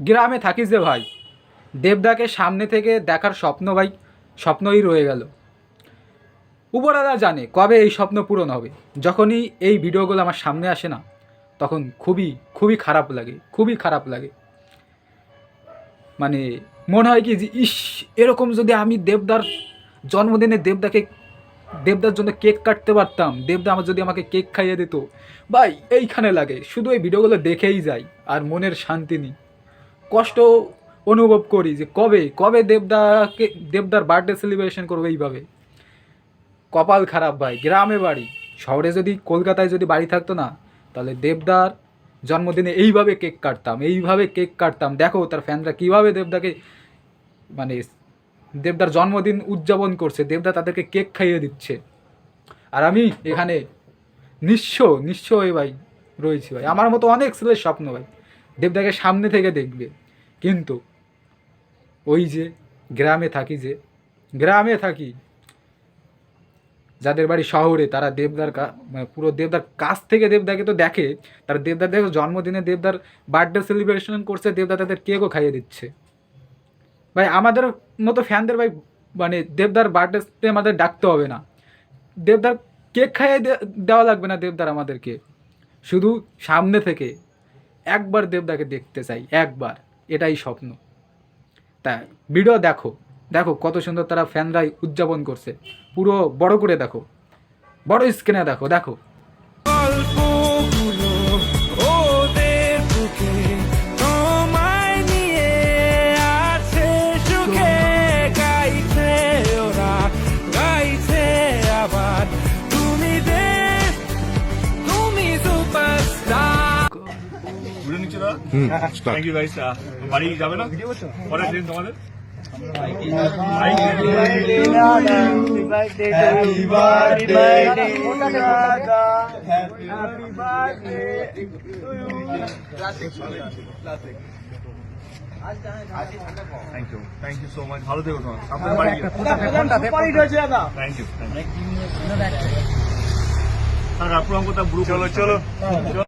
গ্রামে থাকিস যে ভাই। দেবদাকে সামনে থেকে দেখার স্বপ্ন ভাই, স্বপ্নই রয়ে গেল। উপরালা জানে কবে এই স্বপ্ন পূরণ হবে। যখনই এই ভিডিওগুলো আমার সামনে আসে না, তখন খুবই খুবই খারাপ লাগে, খুবই খারাপ লাগে। মানে মনে হয় কি যে, ইস, এরকম যদি আমি দেবদার জন্মদিনে দেবদাকে, দেবদার জন্য কেক কাটতে পারতাম, দেবদা আমার যদি আমাকে কেক খাইয়ে দিত, ভাই, এইখানে লাগে। শুধু এই ভিডিওগুলো দেখেই যাই আর মনের শান্তি নেই। কষ্ট অনুভব করি যে কবে কবে দেবদাকে, দেবদার বার্থডে সেলিব্রেশন করব এইভাবে। কপাল খারাপ ভাই, গ্রামে বাড়ি। শহরে যদি কলকাতায় যদি বাড়ি থাকতো না, তাহলে দেবদার জন্মদিনে এইভাবে কেক কাটতাম, এইভাবে কেক কাটতাম। দেখো তার ফ্যানরা কীভাবে দেবদাকে মানে দেবদার জন্মদিন উদযাপন করছে, দেবদা তাদেরকে কেক খাইয়ে দিচ্ছে। আর আমি এখানে নিঃস্ব নিঃস্ব হয়ে ভাই রয়েছি ভাই। আমার মতো অনেক ছেলের স্বপ্ন ভাই, দেবদাকে সামনে থেকে দেখবে। কিন্তু ওই যে গ্রামে থাকি যে, গ্রামে থাকি, যাদের বাড়ি শহরে, তারা দেবদার মানে পুরো দেবদার কাছ থেকে দেবদাকে তো দেখে, তারা দেবদার দেখো জন্মদিনে দেবদার বার্থডে সেলিব্রেশন করছে, দেবদা তাদের কেকও খাইয়ে দিচ্ছে। ভাই, আমাদের মতো ফ্যানদের ভাই মানে দেবদার বার্থডেতে আমাদের ডাকতে হবে না। দেবদার কেক খাইয়ে দেওয়া লাগবে না দেবদার আমাদেরকে। শুধু সামনে থেকে একবার দেবদাকে দেখতে চাই, একবার। এটাই স্বপ্ন। তাই ভিডিও দেখো দেখো কত সুন্দর তারা ফ্যানরাই উদযাপন করছে। পুরো বড় করে দেখো। বড় স্ক্রিনে দেখো দেখো। দাদা থ্যাংক ইউ গাইস বাড়ি যাবে না? পরে ট্রেন তোমাদের? Thank you thank you so much ভালো থেকো তোমার। আপনার বাড়ি থ্যাংক ইউ থ্যাংক ইউ পুরো কথা চলো। চলো।